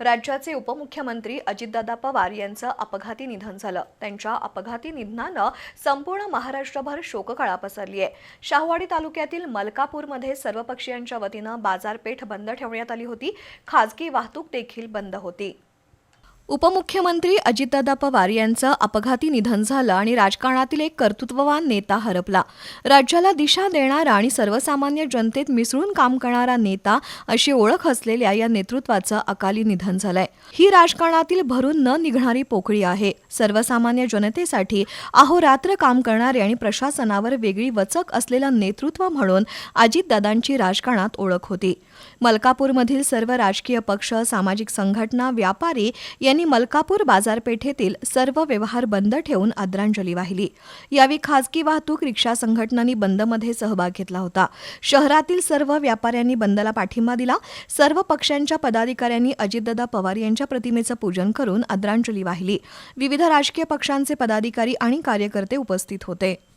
राज्याचे उपमुख्यमंत्री अजितदादा पवार यांचं अपघाती निधन झालं. त्यांच्या अपघाती निधनानं संपूर्ण महाराष्ट्रभर शोककळा पसरली आहे शाहवाडी तालुक्यातील मलकापूरमध्ये सर्वपक्षीयांच्या वतीनं बाजारपेठ बंद ठेवण्यात आली होती. खाजगी वाहतूक देखील बंद होती. उपमुख्यमंत्री अजितदादा पवार यांचं अपघाती निधन झालं आणि राजकारणातील एक कर्तृत्ववान नेता हरपला. राज्याला दिशा देणारा आणि सर्वसामान्य जनतेत मिसळून काम करणारा नेता अशी ओळख असलेल्या या नेतृत्वाचं अकाली निधन झालंय. ही राजकारणातील भरून न निघणारी पोकळी आहे. सर्वसामान्य जनतेसाठी अहोरात्र काम करणारे आणि प्रशासनावर वेगळी वचक असलेलं नेतृत्व म्हणून अजितदादांची राजकारणात ओळख होती. मलकापूरमधील सर्व राजकीय पक्ष सामाजिक संघटना व्यापारी यांनी मलकापूर बाजारपेठेतील सर्व व्यवहार बंद ठेवून आदरांजली वाहिली. यावेळी खासगी वाहतूक रिक्षा संघटनांनी बंदमध्ये सहभाग घेतला होता. शहरातील सर्व व्यापाऱ्यांनी बंदला पाठिंबा दिला. सर्व पक्षांच्या पदाधिकाऱ्यांनी अजितदादा पवार यांच्या प्रतिमेचं पूजन करून आदरांजली वाहिली. विविध राजकीय पक्षांचे पदाधिकारी आणि कार्यकर्ते उपस्थित होते.